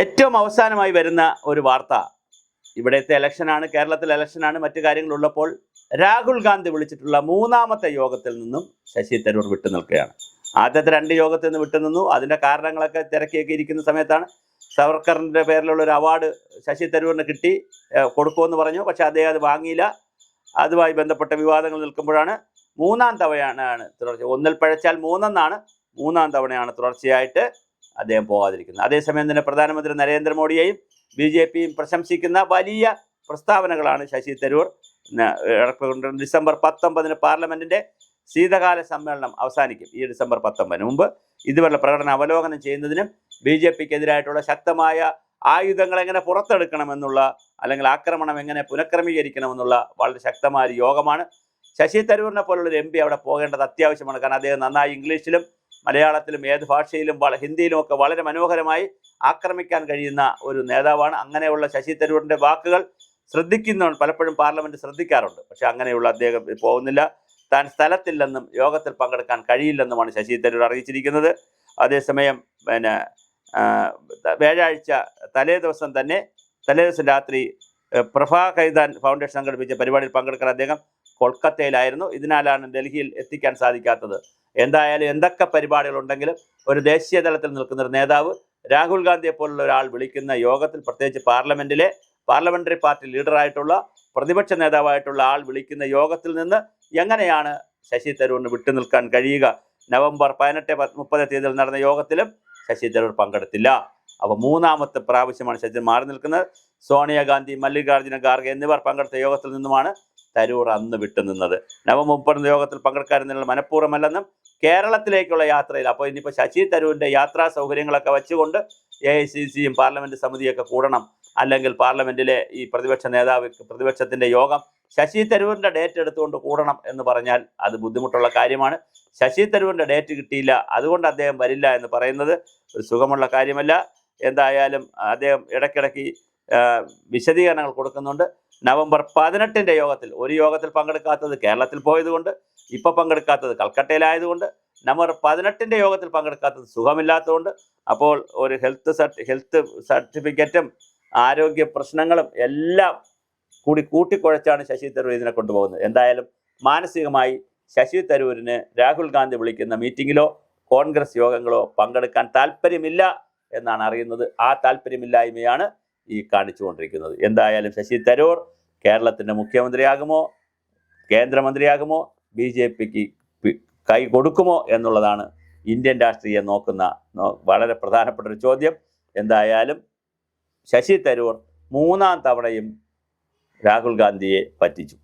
ഏറ്റവും അവസാനമായി വരുന്ന ഒരു വാർത്ത. ഇവിടുത്തെ ഇലക്ഷനാണ് കേരളത്തിലെ ഇലക്ഷനാണ് മറ്റു കാര്യങ്ങളുള്ളപ്പോൾ രാഹുൽ ഗാന്ധി വിളിച്ചിട്ടുള്ള മൂന്നാമത്തെ യോഗത്തിൽ നിന്നും ശശി തരൂർ വിട്ടു നിൽക്കുകയാണ്. ആദ്യത്തെ രണ്ട് യോഗത്തിൽ നിന്ന് വിട്ടുനിന്നു അതിന്റെ കാരണങ്ങളൊക്കെ തിരക്കിയൊക്കെ ഇരിക്കുന്ന സമയത്താണ് സവർക്കറിന്റെ പേരിലുള്ള ഒരു അവാർഡ് ശശി തരൂരിന് കിട്ടി കൊടുക്കുമെന്ന് പറഞ്ഞു. പക്ഷേ അദ്ദേഹം അത് വാങ്ങിയില്ല. അതുമായി ബന്ധപ്പെട്ട വിവാദങ്ങൾ നിൽക്കുമ്പോഴാണ് മൂന്നാം തവണയാണ് തുടർച്ച. ഒന്നിൽ പഴച്ചാൽ മൂന്നെന്നാണ് മൂന്നാം തവണയാണ് തുടർച്ചയായിട്ട് അദ്ദേഹം പോകാതിരിക്കുന്നത് അതേസമയം തന്നെ പ്രധാനമന്ത്രി നരേന്ദ്രമോദിയെയും ബി ജെ പിയും പ്രശംസിക്കുന്ന വലിയ പ്രസ്താവനകളാണ് ശശി തരൂർ ഇറക്കിക്കൊണ്ടിരുന്നത്. ഡിസംബർ പത്തൊമ്പതിന് പാർലമെന്റിന്റെ ശീതകാല സമ്മേളനം അവസാനിക്കും. ഈ ഡിസംബർ പത്തൊമ്പതിന് മുമ്പ് ഇതുവരെയുള്ള പ്രകടനം അവലോകനം ചെയ്യുന്നതിനും ബി ജെ പിക്ക് എതിരായിട്ടുള്ള ശക്തമായ ആയുധങ്ങൾ എങ്ങനെ പുറത്തെടുക്കണമെന്നുള്ള അല്ലെങ്കിൽ ആക്രമണം എങ്ങനെ പുനഃക്രമീകരിക്കണമെന്നുള്ള വളരെ ശക്തമായ ഒരു യോഗമാണ് ശശി തരൂരിനെ പോലുള്ള ഒരു എം പി അവിടെ പോകേണ്ടത് അത്യാവശ്യമാണ്. കാരണം അദ്ദേഹം നന്നായി ഇംഗ്ലീഷിലും മലയാളത്തിലും ഏത് ഭാഷയിലും ഹിന്ദിയിലും ഒക്കെ വളരെ മനോഹരമായി ആക്രമിക്കാൻ കഴിയുന്ന ഒരു നേതാവാണ്. അങ്ങനെയുള്ള ശശി തരൂരിന്റെ വാക്കുകൾ ശ്രദ്ധിക്കുന്ന പലപ്പോഴും പാർലമെന്റ് ശ്രദ്ധിക്കാറുണ്ട്. പക്ഷേ അങ്ങനെയുള്ള അദ്ദേഹം പോകുന്നില്ല. താൻ സ്ഥലത്തില്ലെന്നും യോഗത്തിൽ പങ്കെടുക്കാൻ കഴിയില്ലെന്നുമാണ് ശശി തരൂർ അറിയിച്ചിരിക്കുന്നത്. അതേസമയം പിന്നെ വ്യാഴാഴ്ച തലേ ദിവസം തന്നെ തലേ ദിവസം രാത്രി പ്രഭാ കൈതാൻ ഫൗണ്ടേഷൻ സംഘടിപ്പിച്ച പരിപാടിയിൽ പങ്കെടുക്കാൻ അദ്ദേഹം കൊൽക്കത്തയിലായിരുന്നു. ഇതിനാലാണ് ഡൽഹിയിൽ എത്തിക്കാൻ സാധിക്കാത്തത്. എന്തായാലും എന്തൊക്കെ പരിപാടികളുണ്ടെങ്കിലും ഒരു ദേശീയ തലത്തിൽ നിൽക്കുന്ന ഒരു നേതാവ് രാഹുൽ ഗാന്ധിയെ പോലുള്ള ഒരാൾ വിളിക്കുന്ന യോഗത്തിൽ പ്രത്യേകിച്ച് പാർലമെന്റിലെ പാർലമെന്ററി പാർട്ടി ലീഡറായിട്ടുള്ള പ്രതിപക്ഷ നേതാവായിട്ടുള്ള ആൾ വിളിക്കുന്ന യോഗത്തിൽ നിന്ന് എങ്ങനെയാണ് ശശി തരൂറിന് വിട്ടു നിൽക്കാൻ കഴിയുക? നവംബർ പതിനെട്ട് മുപ്പത് തീയതിയിൽ നടന്ന യോഗത്തിലും ശശി തരൂർ പങ്കെടുത്തില്ല. അപ്പോൾ മൂന്നാമത്തെ പ്രാവശ്യമാണ് ശശി മാറി നിൽക്കുന്നത്. സോണിയാഗാന്ധി മല്ലികാർജുന ഖാർഗെ എന്നിവർ പങ്കെടുത്ത യോഗത്തിൽ നിന്നുമാണ് തരൂർ അന്ന് വിട്ടുനിന്നത് നവംബർ മുപ്പത് യോഗത്തിൽ പങ്കെടുക്കാനെന്നുള്ള മനഃപൂർവമല്ലെന്നും കേരളത്തിലേക്കുള്ള യാത്രയിൽ അപ്പോൾ ഇനിയിപ്പോൾ ശശി തരൂരിന്റെ യാത്രാ സൗകര്യങ്ങളൊക്കെ വെച്ചുകൊണ്ട് എ ഐ സി സിയും പാർലമെന്റ് സമിതിയൊക്കെ കൂടണം. അല്ലെങ്കിൽ പാർലമെന്റിലെ ഈ പ്രതിപക്ഷ നേതാവ് പ്രതിപക്ഷത്തിന്റെ യോഗം ശശി തരൂരിന്റെ ഡേറ്റ് എടുത്തുകൊണ്ട് കൂടണം എന്ന് പറഞ്ഞാൽ അത് ബുദ്ധിമുട്ടുള്ള കാര്യമാണ്. ശശി തരൂരിന്റെ ഡേറ്റ് കിട്ടിയില്ല അതുകൊണ്ട് അദ്ദേഹം വരില്ല എന്ന് പറയുന്നത് ഒരു സുഖമുള്ള കാര്യമല്ല. എന്തായാലും അദ്ദേഹം ഇടയ്ക്കിടയ്ക്ക് വിശദീകരണങ്ങൾ കൊടുക്കുന്നുണ്ട്. നവംബർ പതിനെട്ടിന്റെ യോഗത്തിൽ ഒരു യോഗത്തിൽ പങ്കെടുക്കാത്തത് കേരളത്തിൽ പോയതുകൊണ്ട് ഇപ്പോൾ പങ്കെടുക്കാത്തത് കൽക്കട്ടയിലായതുകൊണ്ട് നവംബർ പതിനെട്ടിന്റെ യോഗത്തിൽ പങ്കെടുക്കാത്തത് സുഖമില്ലാത്തതുകൊണ്ട് അപ്പോൾ ഒരു ഹെൽത്ത് സർട്ടി ഹെൽത്ത് സർട്ടിഫിക്കറ്റും ആരോഗ്യ പ്രശ്നങ്ങളും എല്ലാം കൂടി കൂട്ടിക്കുഴച്ചാണ് ശശി തരൂർ ഇതിനെ കൊണ്ടുപോകുന്നത്. എന്തായാലും മാനസികമായി ശശി തരൂരിന് രാഹുൽ ഗാന്ധി വിളിക്കുന്ന മീറ്റിങ്ങിലോ കോൺഗ്രസ് യോഗങ്ങളോ പങ്കെടുക്കാൻ താല്പര്യമില്ല എന്നാണ് അറിയുന്നത്. ആ താല്പര്യമില്ലായ്മയാണ് ഈ കാണിച്ചുകൊണ്ടിരിക്കുന്നത്. എന്തായാലും ശശി തരൂർ കേരളത്തിന്റെ മുഖ്യമന്ത്രിയാകുമോ? കേന്ദ്രമന്ത്രിയാകുമോ? ബി ജെ പിക്ക് കൈ കൊടുക്കുമോ എന്നുള്ളതാണ് ഇന്ത്യൻ രാഷ്ട്രീയം നോക്കുന്ന വളരെ പ്രധാനപ്പെട്ട ഒരു ചോദ്യം. എന്തായാലും ശശി തരൂർ മൂന്നാം തവണയും രാഹുൽ ഗാന്ധിയെ പറ്റിച്ചു.